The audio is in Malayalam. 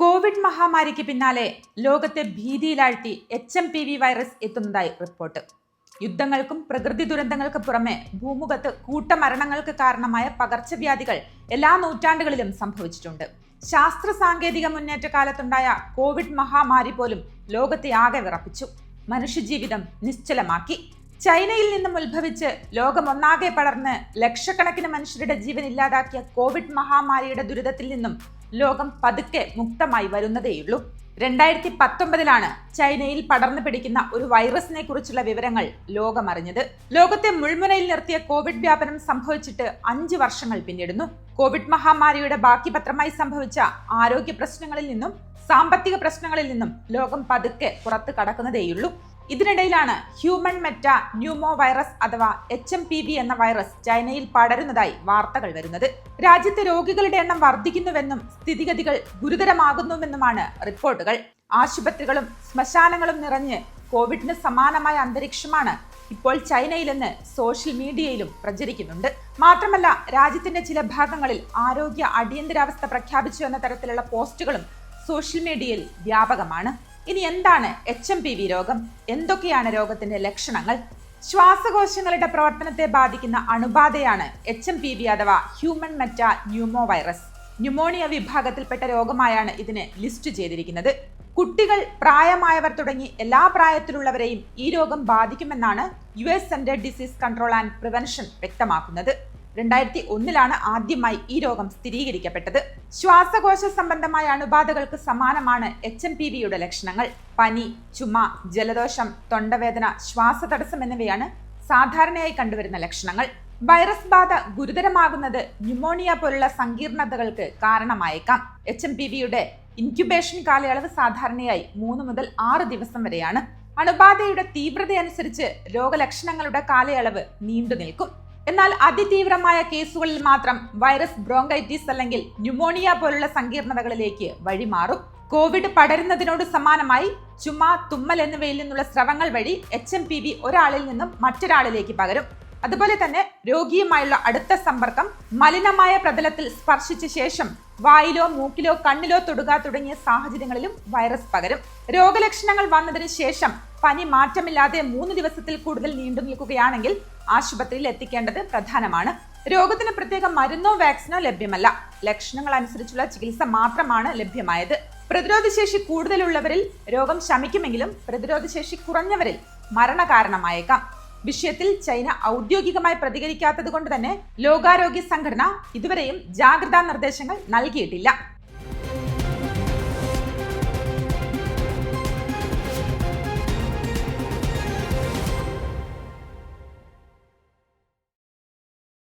കോവിഡ് മഹാമാരിക്ക് പിന്നാലെ ലോകത്തെ ഭീതിയിലാഴ്ത്തി H M P V virus എത്തുന്നതായി report. യുദ്ധങ്ങൾക്കും പ്രകൃതി ദുരന്തങ്ങൾക്ക് പുറമെ ഭൂമുഖത്ത് കൂട്ടമരണങ്ങൾക്ക് കാരണമായ പകർച്ചവ്യാധികൾ എല്ലാ നൂറ്റാണ്ടുകളിലും സംഭവിച്ചിട്ടുണ്ട്. ശാസ്ത്ര സാങ്കേതിക മുന്നേറ്റ കാലത്തുണ്ടായ കോവിഡ് മഹാമാരി പോലും ലോകത്തെ ആകെ വിറപ്പിച്ചു. മനുഷ്യജീവിതം നിശ്ചലമാക്കി. ചൈനയിൽ നിന്നും ഉത്ഭവിച്ച് ലോകമൊന്നാകെ പടർന്ന് ലക്ഷക്കണക്കിന് മനുഷ്യരുടെ ജീവൻ ഇല്ലാതാക്കിയ കോവിഡ് മഹാമാരിയുടെ ദുരിതത്തിൽ നിന്നും ലോകം പതുക്കെ മുക്തമായി വരുന്നതേയുള്ളൂ. രണ്ടായിരത്തി പത്തൊമ്പതിലാണ് ചൈനയിൽ പടർന്നു പിടിക്കുന്ന ഒരു വൈറസിനെ കുറിച്ചുള്ള വിവരങ്ങൾ ലോകമറിഞ്ഞത്. ലോകത്തെ മുൾമുനയിൽ നിർത്തിയ കോവിഡ് വ്യാപനം സംഭവിച്ചിട്ട് അഞ്ച് വർഷങ്ങൾ പിന്നിടുന്നു. കോവിഡ് മഹാമാരിയുടെ ബാക്കി പത്രമായി സംഭവിച്ച ആരോഗ്യ പ്രശ്നങ്ങളിൽ നിന്നും സാമ്പത്തിക പ്രശ്നങ്ങളിൽ നിന്നും ലോകം പതുക്കെ പുറത്തു കടക്കുന്നതേയുള്ളൂ. ഇതിനിടയിലാണ് ഹ്യൂമൻ മെറ്റ ന്യൂമോ വൈറസ് അഥവാ എച്ച് എം പി വി എന്ന വൈറസ് ചൈനയിൽ പടരുന്നതായി വാർത്തകൾ വരുന്നത്. രാജ്യത്തെ രോഗികളുടെ എണ്ണം വർദ്ധിക്കുന്നുവെന്നും സ്ഥിതിഗതികൾ ഗുരുതരമാകുന്നുവെന്നുമാണ് റിപ്പോർട്ടുകൾ. ആശുപത്രികളും ശ്മശാനങ്ങളും നിറഞ്ഞ് കോവിഡിന് സമാനമായ അന്തരീക്ഷമാണ് ഇപ്പോൾ ചൈനയിലെന്ന് സോഷ്യൽ മീഡിയയിലും പ്രചരിക്കുന്നുണ്ട്. മാത്രമല്ല രാജ്യത്തിന്റെ ചില ഭാഗങ്ങളിൽ ആരോഗ്യ അടിയന്തരാവസ്ഥ പ്രഖ്യാപിച്ചു എന്ന തരത്തിലുള്ള പോസ്റ്റുകളും സോഷ്യൽ മീഡിയയിൽ വ്യാപകമാണ്. ഇനി എന്താണ് എച്ച് എം പി വി രോഗം? എന്തൊക്കെയാണ് രോഗത്തിന്റെ ലക്ഷണങ്ങൾ? ശ്വാസകോശങ്ങളുടെ പ്രവർത്തനത്തെ ബാധിക്കുന്ന അണുബാധയാണ് എച്ച് എം പി വി അഥവാ human metapneumovirus pneumonia വിഭാഗത്തിൽപ്പെട്ട രോഗമായാണ് ഇതിനെ ലിസ്റ്റ് ചെയ്തിരിക്കുന്നത്. കുട്ടികൾ പ്രായമായവർ തുടങ്ങി എല്ലാ പ്രായത്തിലുള്ളവരെയും ഈ രോഗം ബാധിക്കുമെന്നാണ് U S centre disease control and prevention വ്യക്തമാക്കുന്നത്. രണ്ടായിരത്തി ഒന്നിലാണ് ആദ്യമായി ഈ രോഗം സ്ഥിരീകരിക്കപ്പെട്ടത്. ശ്വാസകോശ സംബന്ധമായ അണുബാധകൾക്ക് സമാനമാണ് എച്ച് എം പി വിയുടെ ലക്ഷണങ്ങൾ. പനി ചുമ ജലദോഷം തൊണ്ടവേദന ശ്വാസതടസ്സം എന്നിവയാണ് സാധാരണയായി കണ്ടുവരുന്ന ലക്ഷണങ്ങൾ. വൈറസ് ബാധ ഗുരുതരമാകുന്നത് ന്യൂമോണിയ പോലുള്ള സങ്കീർണതകൾക്ക് കാരണമായേക്കാം. എച്ച് എം പി വിയുടെ ഇൻക്യുബേഷൻ കാലയളവ് സാധാരണയായി മൂന്ന് മുതൽ ആറ് ദിവസം വരെയാണ്. അണുബാധയുടെ തീവ്രതയനുസരിച്ച് രോഗലക്ഷണങ്ങളുടെ കാലയളവ് നീണ്ടു നിൽക്കും എന്നാൽ അതിതീവ്രമായ കേസുകളിൽ മാത്രം വൈറസ് ബ്രോങ്കൈറ്റിസ് അല്ലെങ്കിൽ ന്യൂമോണിയ പോലുള്ള സങ്കീർണതകളിലേക്ക് വഴിമാറും. കോവിഡ് പടരുന്നതിനോട് സമാനമായി ചുമ തുമ്മൽ എന്നിവയിൽ നിന്നുള്ള സ്രവങ്ങൾ വഴി എച്ച് എം പി വി ഒരാളിൽ നിന്നും മറ്റൊരാളിലേക്ക് പകരും. അതുപോലെ തന്നെ രോഗിയുമായുള്ള അടുത്ത സമ്പർക്കം മലിനമായ പ്രതലത്തിൽ സ്പർശിച്ച ശേഷം വായിലോ മൂക്കിലോ കണ്ണിലോ തൊടുക തുടങ്ങിയ സാഹചര്യങ്ങളിലും വൈറസ് പകരും. രോഗലക്ഷണങ്ങൾ വന്നതിന് ശേഷം പനി മാറ്റമില്ലാതെ മൂന്ന് ദിവസത്തിൽ കൂടുതൽ നീണ്ടു നിൽക്കുകയാണെങ്കിൽ ആശുപത്രിയിൽ എത്തിക്കേണ്ടത് പ്രധാനമാണ്. രോഗത്തിന് പ്രത്യേക മരുന്നോ വാക്സിനോ ലഭ്യമല്ല. ലക്ഷണങ്ങൾ അനുസരിച്ചുള്ള ചികിത്സ മാത്രമാണ് ലഭ്യമായത്. പ്രതിരോധശേഷി കൂടുതലുള്ളവരിൽ രോഗം ശമിക്കുമെങ്കിലും പ്രതിരോധശേഷി കുറഞ്ഞവരിൽ മരണകാരണമായേക്കാം. വിഷയത്തിൽ ചൈന ഔദ്യോഗികമായി പ്രതികരിക്കാത്തത് കൊണ്ട് തന്നെ ലോകാരോഗ്യ സംഘടന ഇതുവരെയും ജാഗ്രതാ നിർദ്ദേശങ്ങൾ നൽകിയിട്ടില്ല.